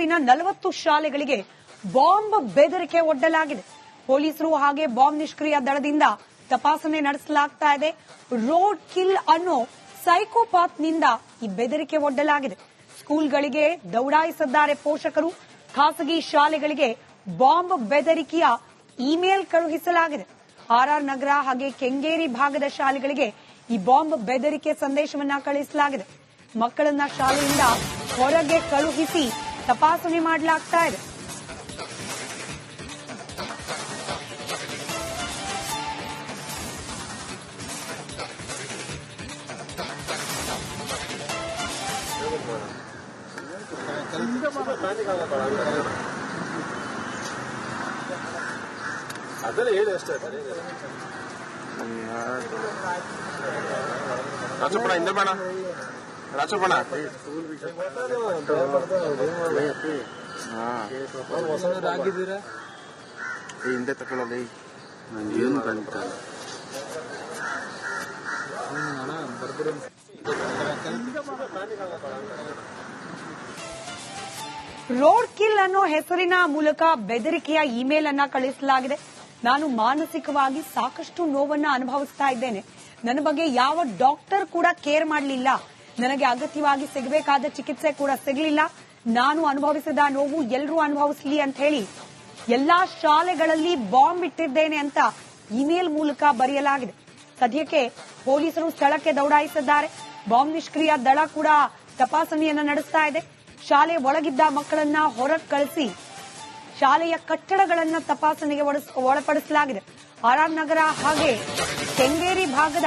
ಬೆಂಗಳೂರಿನ ನಲವತ್ತು ಶಾಲೆಗಳಿಗೆ ಬಾಂಬ್ ಬೆದರಿಕೆ ಒಡ್ಡಲಾಗಿದೆ. ಪೊಲೀಸರು ಹಾಗೆ ಬಾಂಬ್ ನಿಷ್ಕ್ರಿಯ ದಳದಿಂದ ತಪಾಸಣೆ ನಡೆಸಲಾಗ್ತಾ ಇದೆ. ರೋಡ್ ಕಿಲ್ ಅನ್ನೋ ಸೈಕೋಪಾತ್ನಿಂದ ಈ ಬೆದರಿಕೆ ಒಡ್ಡಲಾಗಿದೆ. ಸ್ಕೂಲ್ಗಳಿಗೆ ದೌಡಾಯಿಸಿದ್ದಾರೆ ಪೋಷಕರು. ಖಾಸಗಿ ಶಾಲೆಗಳಿಗೆ ಬಾಂಬ್ ಬೆದರಿಕೆಯ ಇಮೇಲ್ ಕಳುಹಿಸಲಾಗಿದೆ. ಆರ್ಆರ್ ನಗರ ಹಾಗೆ ಕೆಂಗೇರಿ ಭಾಗದ ಶಾಲೆಗಳಿಗೆ ಈ ಬಾಂಬ್ ಬೆದರಿಕೆ ಸಂದೇಶವನ್ನ ಕಳುಹಿಸಲಾಗಿದೆ. ಮಕ್ಕಳನ್ನ ಶಾಲೆಯಿಂದ ಹೊರಗೆ ಕಳುಹಿಸಿ ತಪಾಸಣೆ ಮಾಡಲಾಗ್ತಾ ಇದೆ. ಅದೆಲ್ಲ ಹೇಳಿ ಅಷ್ಟೇ ರಾಚಪ್ಪಣ ಹಿಂದೆ ಬೇಡ ರಾಚಪ್ಪಣ ಹಿಂದೆ ರೋಡ್ ಕಿಲ್ ಅನ್ನೋ ಹೆಸರಿನ ಮೂಲಕ ಬೆದರಿಕೆಯ ಇಮೇಲ್ ಅನ್ನ ಕಳಿಸಲಾಗಿದೆ. ನಾನು ಮಾನಸಿಕವಾಗಿ ಸಾಕಷ್ಟು ನೋವನ್ನ ಅನುಭವಿಸ್ತಾ ಇದ್ದೇನೆ. ನನ್ನ ಬಗ್ಗೆ ಯಾವ ಡಾಕ್ಟರ್ ಕೂಡ ಕೇರ್ ಮಾಡಲಿಲ್ಲ. ನನಗೆ ಅಗತ್ಯವಾಗಿ ಸಿಗಬೇಕಾದ ಚಿಕಿತ್ಸೆ ಕೂಡ ಸಿಗಲಿಲ್ಲ. ನಾನು ಅನುಭವಿಸಿದ ನೋವು ಎಲ್ಲರೂ ಅನುಭವಿಸಲಿ ಅಂತ ಹೇಳಿ ಎಲ್ಲಾ ಶಾಲೆಗಳಲ್ಲಿ ಬಾಂಬ್ ಇಟ್ಟಿದ್ದೇನೆ ಅಂತ ಇಮೇಲ್ ಮೂಲಕ ಬರೆಯಲಾಗಿದೆ. ಸದ್ಯಕ್ಕೆ ಪೊಲೀಸರು ಸ್ಥಳಕ್ಕೆ ದೌಡಾಯಿಸಿದ್ದಾರೆ. ಬಾಂಬ್ ನಿಷ್ಕ್ರಿಯ ದಳ ಕೂಡ ತಪಾಸಣೆಯನ್ನ ನಡೆಸ್ತಾ ಇದೆ. ಶಾಲೆ ಒಳಗಿದ್ದ ಮಕ್ಕಳನ್ನ ಹೊರಗೆ ಕಳಿಸಿ ಶಾಲೆಯ ಕಟ್ಟಡಗಳನ್ನ ತಪಾಸಣೆಗೆ ಒಳಪಡಿಸಲಾಗಿದೆ. ಆರಾಮ್ ನಗರ ಹಾಗೆ ಕೆಂಗೇರಿ ಭಾಗದ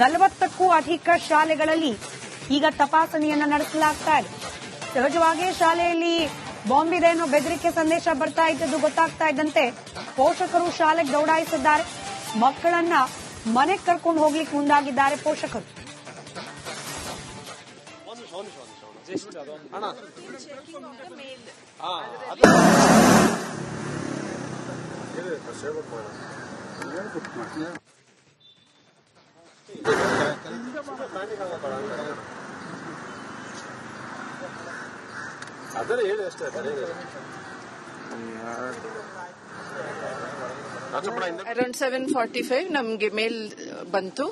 ನಲವತ್ತಕ್ಕೂ ಅಧಿಕ ಶಾಲೆಗಳಲ್ಲಿ ಈಗ ತಪಾಸಣೆಯನ್ನ ನಡೆಸಲಾಗ್ತಾ ಇದೆ. ಸಹಜವಾಗಿ ಶಾಲೆಯಲ್ಲಿ ಬಾಂಬ್ ಇದೆ ಅನ್ನೋ ಬೆದರಿಕೆ ಸಂದೇಶ ಬರ್ತಾ ಇದ್ದದ್ದು ಗೊತ್ತಾಗ್ತಾ ಇದ್ದಂತೆ ಪೋಷಕರು ಶಾಲೆಗೆ ದೌಡಾಯಿಸಿದ್ದಾರೆ. ಮಕ್ಕಳನ್ನ ಮನೆಗೆ ಕರ್ಕೊಂಡು ಹೋಗ್ಲಿಕ್ಕೆ ಮುಂದಾಗಿದ್ದಾರೆ ಪೋಷಕರು. ಹೇಳಿ ಅಷ್ಟೇ ಅರೌಂಡ್ ಸೆವೆನ್ ಫಾರ್ಟಿ ಫೈವ್ ನಮಗೆ ಮೇಲ್ ಬಂತು.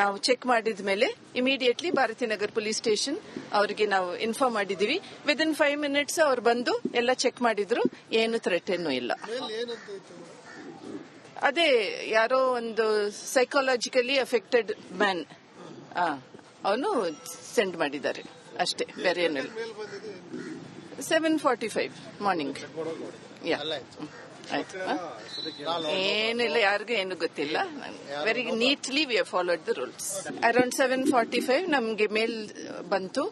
ನಾವು ಚೆಕ್ ಮಾಡಿದ ಮೇಲೆ ಇಮಿಡಿಯೇಟ್ಲಿ ಭಾರತೀನಗರ್ ಪೊಲೀಸ್ ಸ್ಟೇಷನ್ ಅವರಿಗೆ ನಾವು ಇನ್ಫಾರ್ಮ್ ಮಾಡಿದೀವಿ ವಿದಿನ್ ಫೈವ್ ಮಿನಿಟ್ಸ್ ಅವ್ರು ಬಂದು ಎಲ್ಲ ಚೆಕ್ ಮಾಡಿದ್ರು. ಏನು ಥ್ರೆಟ್ ಏನೂ ಇಲ್ಲ. ಅದೇ ಯಾರೋ ಒಂದು ಸೈಕಾಲಜಿಕಲಿ ಅಫೆಕ್ಟೆಡ್ ಮ್ಯಾನ್ ಅವನು ಸೆಂಡ್ ಮಾಡಿದ್ದಾರೆ. ಅಷ್ಟೇ ಬೇರೆ ಏನಿಲ್ಲ ಸೆವೆನ್ ಫಾರ್ಟಿ ಫೈವ್ ಮಾರ್ನಿಂಗ್ ಯಾ ಆಯ್ತು. ಏನಿಲ್ಲ ಯಾರಿಗೂ ಏನು ಗೊತ್ತಿಲ್ಲ. Very neatly we followed the rules around seven forty five ನಮಗೆ ಮೇಲ್ ಬಂತು.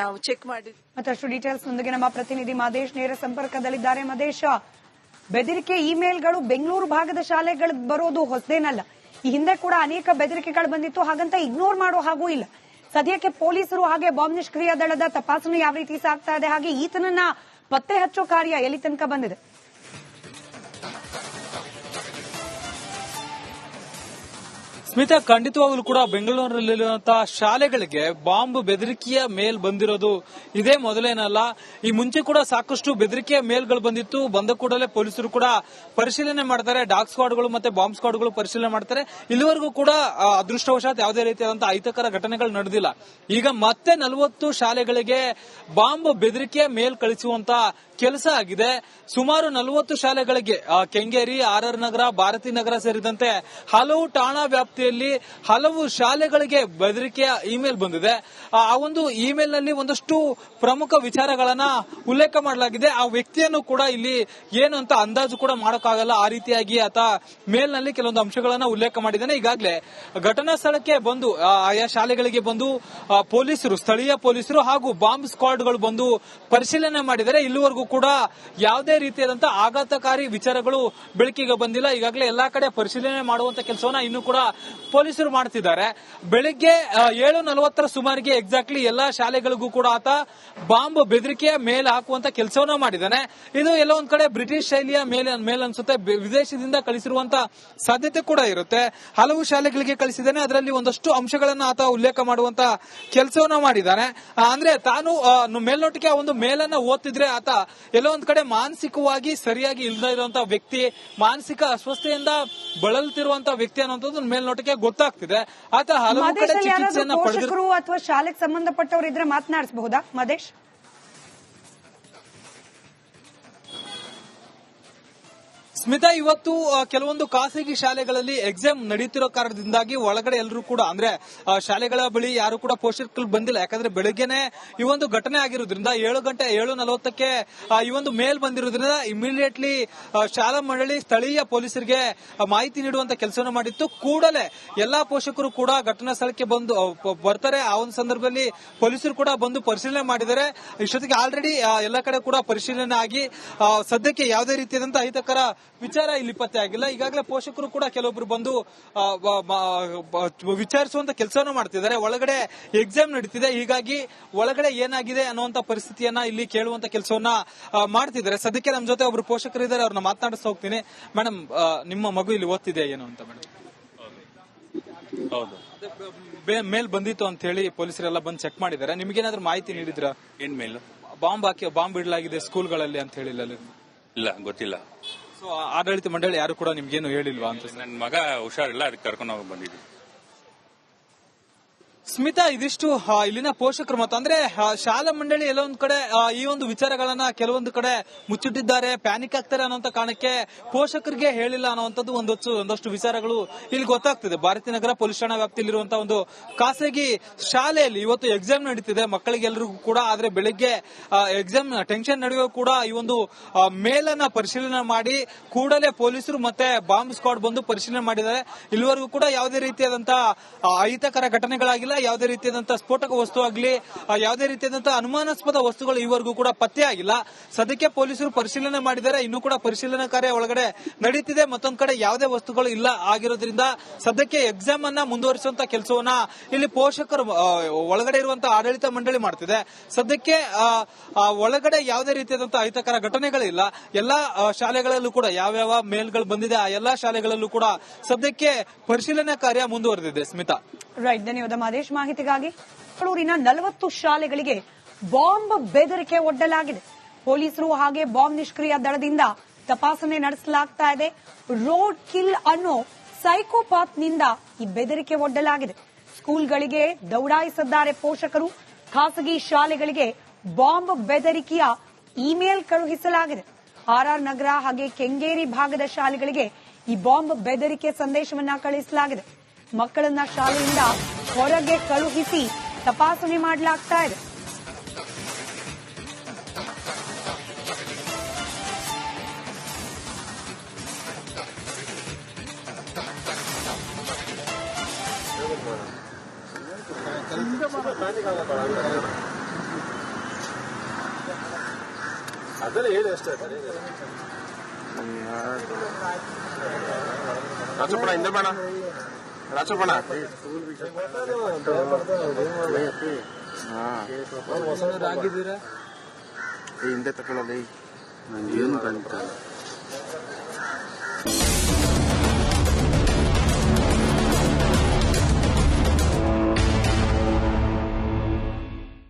ನಾವು ಚೆಕ್ ಮಾಡಿ. ಮತ್ತಷ್ಟು ಡೀಟೇಲ್ಸ್ ನೊಂದಿಗೆ ನಮ್ಮ ಪ್ರತಿನಿಧಿ ಮಾದೇಶ್ ನೇರ ಸಂಪರ್ಕದಲ್ಲಿದ್ದಾರೆ. ಮದೇಶ ಬೆದರಿಕೆ ಇಮೇಲ್ಗಳು ಬೆಂಗಳೂರು ಭಾಗದ ಶಾಲೆಗಳು ಬರೋದು ಹೊಸದೇನಲ್ಲ? ಈ ಹಿಂದೆ ಕೂಡ ಅನೇಕ ಬೆದರಿಕೆಗಳು ಬಂದಿತ್ತು ಹಾಗಂತ ಇಗ್ನೋರ್ ಮಾಡೋ ಹಾಗೂ ಇಲ್ಲ. ಸದ್ಯಕ್ಕೆ ಪೊಲೀಸರು ಹಾಗೆ ಬಾಂಬ್ ನಿಷ್ಕ್ರಿಯ ದಳದ ತಪಾಸಣೆ ಯಾವ ರೀತಿ ಸಾಗ್ತಾ ಇದೆ, ಹಾಗೆ ಈತನನ್ನ ಪತ್ತೆ ಹಚ್ಚೋ ಕಾರ್ಯ ಎಲ್ಲಿ ತನಕ ಬಂದಿದೆ? ಸ್ಮಿತಾ ಖಂಡಿತವಾಗಲೂ ಕೂಡ ಬೆಂಗಳೂರಿನಲ್ಲಿರುವಂತಹ ಶಾಲೆಗಳಿಗೆ ಬಾಂಬ್ ಬೆದರಿಕೆಯ ಮೇಲ್ ಬಂದಿರೋದು ಇದೇ ಮೊದಲೇನಲ್ಲ. ಈ ಮುಂಚೆ ಕೂಡ ಸಾಕಷ್ಟು ಬೆದರಿಕೆಯ ಮೇಲ್ಗಳು ಬಂದಿತ್ತು. ಬಂದ ಕೂಡಲೇ ಪೊಲೀಸರು ಕೂಡ ಪರಿಶೀಲನೆ ಮಾಡ್ತಾರೆ. ಡಾಗ್ ಸ್ಕ್ವಾಡ್ಗಳು ಮತ್ತೆ ಬಾಂಬ್ ಸ್ಕ್ವಾಡ್ಗಳು ಪರಿಶೀಲನೆ ಮಾಡ್ತಾರೆ. ಇಲ್ಲಿವರೆಗೂ ಕೂಡ ಅದೃಷ್ಟವಶಾತ್ ಯಾವುದೇ ರೀತಿಯಾದಂತಹ ಅಹಿತಕರ ಘಟನೆಗಳು ನಡೆದಿಲ್ಲ. ಈಗ ಮತ್ತೆ ನಲವತ್ತು ಶಾಲೆಗಳಿಗೆ ಬಾಂಬ್ ಬೆದರಿಕೆಯ ಮೇಲ್ ಕಳಿಸುವಂತ ಕೆಲಸ ಆಗಿದೆ. ಸುಮಾರು ನಲವತ್ತು ಶಾಲೆಗಳಿಗೆ ಕೆಂಗೇರಿ, ಆರ್ ಆರ್ ನಗರ, ಭಾರತಿ ನಗರ ಸೇರಿದಂತೆ ಹಲವು ಠಾಣಾ ವ್ಯಾಪ್ತಿಯಲ್ಲಿ ಹಲವು ಶಾಲೆಗಳಿಗೆ ಬೆದರಿಕೆಯ ಇಮೇಲ್ ಬಂದಿದೆ. ಆ ಒಂದು ಇಮೇಲ್ನಲ್ಲಿ ಒಂದಷ್ಟು ಪ್ರಮುಖ ವಿಚಾರಗಳನ್ನ ಉಲ್ಲೇಖ ಮಾಡಲಾಗಿದೆ. ಆ ವ್ಯಕ್ತಿಯನ್ನು ಕೂಡ ಇಲ್ಲಿ ಏನು ಅಂತ ಅಂದಾಜು ಕೂಡ ಮಾಡೋಕ್ಕಾಗಲ್ಲ. ಆ ರೀತಿಯಾಗಿ ಆತ ಮೇಲ್ನಲ್ಲಿ ಕೆಲವೊಂದು ಅಂಶಗಳನ್ನ ಉಲ್ಲೇಖ ಮಾಡಿದ್ದಾನೆ. ಈಗಾಗಲೇ ಘಟನಾ ಸ್ಥಳಕ್ಕೆ ಬಂದು ಆಯಾ ಶಾಲೆಗಳಿಗೆ ಬಂದು ಪೊಲೀಸರು, ಸ್ಥಳೀಯ ಪೊಲೀಸರು ಹಾಗೂ ಬಾಂಬ್ ಸ್ಕ್ವಾಡ್ಗಳು ಬಂದು ಪರಿಶೀಲನೆ ಮಾಡಿದರೆ ಇಲ್ಲಿವರೆಗೂ ಕೂಡ ಯಾವುದೇ ರೀತಿಯಾದಂತಹ ಆಘಾತಕಾರಿ ವಿಚಾರಗಳು ಬೆಳಕಿಗೆ ಬಂದಿಲ್ಲ. ಈಗಾಗಲೇ ಎಲ್ಲಾ ಕಡೆ ಪರಿಶೀಲನೆ ಮಾಡುವಂತ ಕೆಲಸವನ್ನ ಇನ್ನೂ ಕೂಡ ಪೊಲೀಸರು ಮಾಡ್ತಿದ್ದಾರೆ. ಬೆಳಿಗ್ಗೆ ಏಳು ನಲವತ್ತರ ಸುಮಾರಿಗೆ ಎಕ್ಸಾಕ್ಟ್ಲಿ ಎಲ್ಲಾ ಶಾಲೆಗಳಿಗೂ ಕೂಡ ಆತ ಬಾಂಬ್ ಬೆದರಿಕೆಯ ಮೇಲೆ ಹಾಕುವಂತ ಕೆಲಸವನ್ನ ಮಾಡಿದ್ದಾನೆ. ಇದು ಎಲ್ಲ ಒಂದ್ ಕಡೆ ಬ್ರಿಟಿಷ್ ಶೈಲಿಯ ಮೇಲೆ ಮೇಲೆ ಅನ್ಸುತ್ತೆ. ವಿದೇಶದಿಂದ ಕಳಿಸಿರುವಂತ ಸಾಧ್ಯತೆ ಕೂಡ ಇರುತ್ತೆ. ಹಲವು ಶಾಲೆಗಳಿಗೆ ಕಳಿಸಿದ್ದಾನೆ. ಅದರಲ್ಲಿ ಒಂದಷ್ಟು ಅಂಶಗಳನ್ನ ಆತ ಉಲ್ಲೇಖ ಮಾಡುವಂತ ಕೆಲಸವನ್ನ ಮಾಡಿದ್ದಾನೆ. ಅಂದ್ರೆ ತಾನು ಮೇಲ್ನೋಟಕ್ಕೆ ಒಂದು ಮೇಲನ್ನ ಓದ್ತಿದ್ರೆ ಆತ ಎಲ್ಲೋ ಒಂದ್ ಕಡೆ ಮಾನಸಿಕವಾಗಿ ಸರಿಯಾಗಿ ಇಲ್ಲದ ಇರುವಂತ ವ್ಯಕ್ತಿ, ಮಾನಸಿಕ ಅಸ್ವಸ್ಥೆಯಿಂದ ಬಳಲುತ್ತಿರುವಂತ ವ್ಯಕ್ತಿ ಅನ್ನೋದು ಮೇಲ್ನೋಟಕ್ಕೆ ಗೊತ್ತಾಗ್ತಿದೆ. ಆತ ಹಲವು ಕಡೆ ಚಿಕಿತ್ಸೆಯನ್ನ ಪಡೆದಿರು ಅಥವಾ ಶಾಲೆಗೆ ಸಂಬಂಧಪಟ್ಟವರು ಇದ್ರೆ ಮಾತನಾಡಿಸಬಹುದಾ ಮದೇಶ್ ಸ್ಮಿತಾ, ಇವತ್ತು ಕೆಲವೊಂದು ಖಾಸಗಿ ಶಾಲೆಗಳಲ್ಲಿ ಎಕ್ಸಾಮ್ ನಡೀತಿರೋ ಕಾರಣದಿಂದಾಗಿ ಒಳಗಡೆ ಎಲ್ಲರೂ ಕೂಡ, ಅಂದ್ರೆ ಶಾಲೆಗಳ ಬಳಿ ಯಾರು ಕೂಡ ಪೋಷಕರು ಬಂದಿಲ್ಲ. ಯಾಕಂದ್ರೆ ಬೆಳಗ್ಗೆನೆ ಈ ಒಂದು ಘಟನೆ ಆಗಿರೋದ್ರಿಂದ, ಏಳು ಗಂಟೆ ಏಳು ನಲವತ್ತಕ್ಕೆ ಈ ಒಂದು ಮೇಲ್ ಬಂದಿರೋದ್ರಿಂದ ಇಮಿಡಿಯೇಟ್ಲಿ ಶಾಲಾ ಮಂಡಳಿ ಸ್ಥಳೀಯ ಪೊಲೀಸರಿಗೆ ಮಾಹಿತಿ ನೀಡುವಂತ ಕೆಲಸವನ್ನು ಮಾಡಿತ್ತು. ಕೂಡಲೇ ಎಲ್ಲಾ ಪೋಷಕರು ಕೂಡ ಘಟನಾ ಸ್ಥಳಕ್ಕೆ ಬಂದು ಬರ್ತಾರೆ. ಆ ಒಂದು ಸಂದರ್ಭದಲ್ಲಿ ಪೊಲೀಸರು ಕೂಡ ಬಂದು ಪರಿಶೀಲನೆ ಮಾಡಿದ್ದಾರೆ. ಇಷ್ಟೊತ್ತಿಗೆ ಆಲ್ರೆಡಿ ಎಲ್ಲ ಕಡೆ ಕೂಡ ಪರಿಶೀಲನೆ ಆಗಿ ಸದ್ಯಕ್ಕೆ ಯಾವುದೇ ರೀತಿಯಾದಂತಹ ಅಹಿತಕರ ವಿಚಾರ ಇಲ್ಲಿ ಪತ್ತೆ ಆಗಿಲ್ಲ. ಈಗಾಗಲೇ ಪೋಷಕರು ಕೂಡ ಕೆಲವೊಬ್ರು ಬಂದು ವಿಚಾರಿಸುವಂತ ಕೆಲಸವನ್ನು ಮಾಡ್ತಿದ್ದಾರೆ. ಒಳಗಡೆ ಎಕ್ಸಾಮ್ ನಡೀತಿದೆ. ಹೀಗಾಗಿ ಒಳಗಡೆ ಏನಾಗಿದೆ ಅನ್ನುವಂತ ಪರಿಸ್ಥಿತಿಯನ್ನ ಇಲ್ಲಿ ಕೇಳುವಂತ ಕೆಲಸವನ್ನ ಮಾಡ್ತಿದ್ದಾರೆ. ಸದ್ಯಕ್ಕೆ ನಮ್ಮ ಜೊತೆ ಒಬ್ರು ಪೋಷಕರು ಇದ್ದಾರೆ ಅವ್ರನ್ನ ಮಾತನಾಡಿಸ್ತಾ ಹೋಗ್ತೀನಿ. ಮೇಡಮ್ ನಿಮ್ಮ ಮಗು ಇಲ್ಲಿ ಓದ್ತಿದೆ ಏನು ಅಂತ ಮೇಡಮ್ ಹೌದು. ಮೇಲ್ ಬಂದಿತ್ತು ಅಂತ ಹೇಳಿ ಪೊಲೀಸರೆಲ್ಲ ಬಂದು ಚೆಕ್ ಮಾಡಿದ್ದಾರೆ. ನಿಮ್ಗೇನಾದ್ರೂ ಮಾಹಿತಿ ನೀಡಿದ್ರ? ಏನ್ ಮೇಲ್? ಬಾಂಬ್ ಹಾಕಿ ಬಾಂಬ್ ಇಡಲಾಗಿದೆ ಸ್ಕೂಲ್ಗಳಲ್ಲಿ ಅಂತ ಹೇಳಿಲ್ಲ ಇಲ್ಲ ಗೊತ್ತಿಲ್ಲ. ಆಡಳಿತ ಮಂಡಳಿ ಯಾರು ಕೂಡ ನಿಮ್ಗೇನು ಹೇಳಿಲ್ವಾ ಅಂತ. ನನ್ನ ಮಗ ಹುಷಾರಿಲ್ಲ ಅದಕ್ಕೆ ಕರ್ಕೊಂಡು ಹೋಗಿ ಬಂದಿದ್ವಿ. ಸ್ಮಿತಾ, ಇದಿಷ್ಟು ಇಲ್ಲಿನ ಪೋಷಕರು ಮತ್ತು ಅಂದ್ರೆ ಶಾಲಾ ಮಂಡಳಿ ಎಲ್ಲ ಒಂದ್ ಕಡೆ ಈ ಒಂದು ವಿಚಾರಗಳನ್ನ ಕೆಲವೊಂದು ಕಡೆ ಮುಚ್ಚಿಟ್ಟಿದ್ದಾರೆ, ಪ್ಯಾನಿಕ್ ಆಗ್ತಾರೆ ಅನ್ನೋಂತ ಕಾರಣಕ್ಕೆ ಪೋಷಕರಿಗೆ ಹೇಳಿಲ್ಲ ಅನ್ನುವಂಥದ್ದು ಒಂದಷ್ಟು ಒಂದಷ್ಟು ವಿಚಾರಗಳು ಇಲ್ಲಿ ಗೊತ್ತಾಗ್ತಿದೆ. ಭಾರತೀಯ ನಗರ ಪೊಲೀಸ್ ಠಾಣಾ ವ್ಯಾಪ್ತಿಯಲ್ಲಿರುವಂತಹ ಒಂದು ಖಾಸಗಿ ಶಾಲೆಯಲ್ಲಿ ಇವತ್ತು ಎಕ್ಸಾಮ್ ನಡೀತಿದೆ. ಮಕ್ಕಳಿಗೆಲ್ಲರಿಗೂ ಕೂಡ, ಆದ್ರೆ ಬೆಳಿಗ್ಗೆ ಎಕ್ಸಾಮ್ ಟೆನ್ಷನ್ ನಡೆಯುವ ಕೂಡ ಈ ಒಂದು ಮೇಲನ್ನ ಪರಿಶೀಲನೆ ಮಾಡಿ, ಕೂಡಲೇ ಪೊಲೀಸರು ಮತ್ತೆ ಬಾಂಬ್ ಸ್ಕ್ವಾಡ್ ಬಂದು ಪರಿಶೀಲನೆ ಮಾಡಿದ್ದಾರೆ. ಇಲ್ಲಿವರೆಗೂ ಕೂಡ ಯಾವುದೇ ರೀತಿಯಾದಂತಹ ಅಹಿತಕರ ಘಟನೆಗಳಾಗಿಲ್ಲ. ಯಾವುದೇ ರೀತಿಯಾದಂತಹ ಸ್ಫೋಟಕ ವಸ್ತು ಆಗಲಿ ಯಾವುದೇ ರೀತಿಯಾದಂತಹ ಅನುಮಾನಾಸ್ಪದ ವಸ್ತುಗಳು ಈವರೆಗೂ ಕೂಡ ಪತ್ತೆ ಆಗಿಲ್ಲ. ಸದ್ಯಕ್ಕೆ ಪೊಲೀಸರು ಪರಿಶೀಲನೆ ಮಾಡಿದ್ದಾರೆ. ಇನ್ನೂ ಕೂಡ ಪರಿಶೀಲನಾ ಕಾರ್ಯ ಒಳಗಡೆ ನಡೀತಿದೆ. ಮತ್ತೊಂದ್ ಕಡೆ ಯಾವುದೇ ವಸ್ತುಗಳು ಇಲ್ಲ ಆಗಿರೋದ್ರಿಂದ ಸದ್ಯಕ್ಕೆ ಎಕ್ಸಾಮ್ ಅನ್ನ ಮುಂದುವರಿಸುವಂತ ಕೆಲಸವನ್ನ ಇಲ್ಲಿ ಪೋಷಕರು ಒಳಗಡೆ ಇರುವಂತಹ ಆಡಳಿತ ಮಂಡಳಿ ಮಾಡ್ತಿದೆ. ಸದ್ಯಕ್ಕೆ ಒಳಗಡೆ ಯಾವುದೇ ರೀತಿಯಾದಂತಹ ಅಹಿತಕರ ಘಟನೆಗಳಿಲ್ಲ ಎಲ್ಲಾ ಶಾಲೆಗಳಲ್ಲೂ ಕೂಡ ಯಾವ್ಯಾವ ಮೇಲ್ಗಳು ಬಂದಿದೆ, ಆ ಎಲ್ಲಾ ಶಾಲೆಗಳಲ್ಲೂ ಕೂಡ ಸದ್ಯಕ್ಕೆ ಪರಿಶೀಲನಾ ಕಾರ್ಯ ಮುಂದುವರೆದಿದೆ. ಸ್ಮಿತಾ. ರೈಟ್ ಧನ್ಯವಾದ ಮಹದೇಶ್ ಮಾಹಿತಿಗಾಗಿ ಬೆಂಗಳೂರಿನ ನಲವತ್ತು ಶಾಲೆಗಳಿಗೆ ಬಾಂಬ್ ಬೆದರಿಕೆ ಒಡ್ಡಲಾಗಿದೆ. ಪೊಲೀಸರು ಹಾಗೆ ಬಾಂಬ್ ನಿಷ್ಕ್ರಿಯ ದಳದಿಂದ ತಪಾಸಣೆ ನಡೆಸಲಾಗ್ತಾ ಇದೆ. ರೋಡ್ ಕಿಲ್ ಅನ್ನೋ ಸೈಕೋಪಾತ್ನಿಂದ ಈ ಬೆದರಿಕೆ ಒಡ್ಡಲಾಗಿದೆ. ಸ್ಕೂಲ್ಗಳಿಗೆ ದೌಡಾಯಿಸಿದ್ದಾರೆ ಪೋಷಕರು. ಖಾಸಗಿ ಶಾಲೆಗಳಿಗೆ ಬಾಂಬ್ ಬೆದರಿಕೆಯ ಇಮೇಲ್ ಕಳುಹಿಸಲಾಗಿದೆ. ಆರ್ಆರ್ ನಗರ ಹಾಗೆ ಕೆಂಗೇರಿ ಭಾಗದ ಶಾಲೆಗಳಿಗೆ ಈ ಬಾಂಬ್ ಬೆದರಿಕೆ ಸಂದೇಶವನ್ನ ಕಳುಹಿಸಲಾಗಿದೆ. ಮಕ್ಕಳನ್ನ ಶಾಲೆಯಿಂದ ಹೊರಗೆ ಕಳುಹಿಸಿ ತಪಾಸಣೆ ಮಾಡಲಾಗ್ತಾ ಇದೆ. ಅದೆಲ್ಲ ಹೇಳಿ ಅಷ್ಟೇ ರಾಚಪ್ಪಣ ಹಿಂದೆ ಬೇಡ. ಆಗಿದ್ದೀರಾ ಹಿಂದೆ ನಾನು ಏನು ಕಂತ